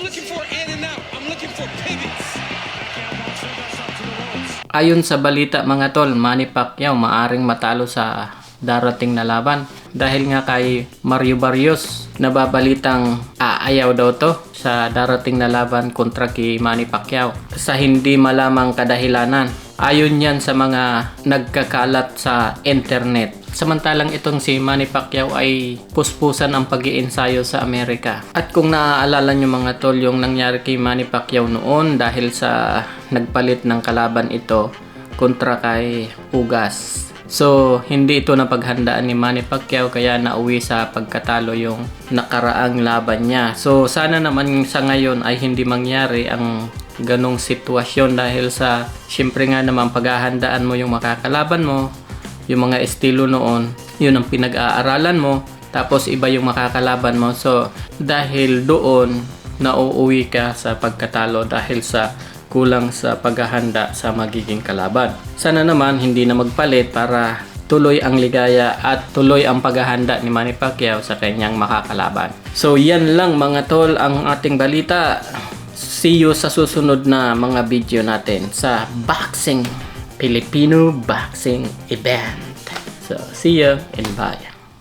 Looking for in and out. I'm looking for pivots. Ayon sa balita mga tol, Manny Pacquiao maaring matalo sa darating na laban. Dahil nga kay Mario Barrios, nababalitang aayaw daw to sa darating na laban kontra kay Manny Pacquiao sa hindi malamang kadahilanan. Ayon yan sa mga nagkakalat sa internet. Samantalang itong si Manny Pacquiao ay puspusan ang pag iensayo sa Amerika. At kung naaalala nyo mga tol yung nangyari kay Manny Pacquiao noon dahil sa nagpalit ng kalaban ito kontra kay Ugas. So, hindi ito napaghandaan ni Manny Pacquiao kaya nauwi sa pagkatalo yung nakaraang laban niya. So, sana naman sa ngayon ay hindi mangyari ang ganong sitwasyon dahil sa syempre nga naman paghahandaan mo yung makakalaban mo, yung mga estilo noon, yun ang pinag-aaralan mo, tapos iba yung makakalaban mo. So, dahil doon, nauuwi ka sa pagkatalo dahil sa kulang sa paghahanda sa magiging kalaban. Sana naman hindi na magpalit para tuloy ang ligaya at tuloy ang paghahanda ni Manny Pacquiao sa kanyang makakalaban. So yan lang mga tol ang ating balita. See you sa susunod na mga video natin sa boxing Filipino boxing event. So see you and bye.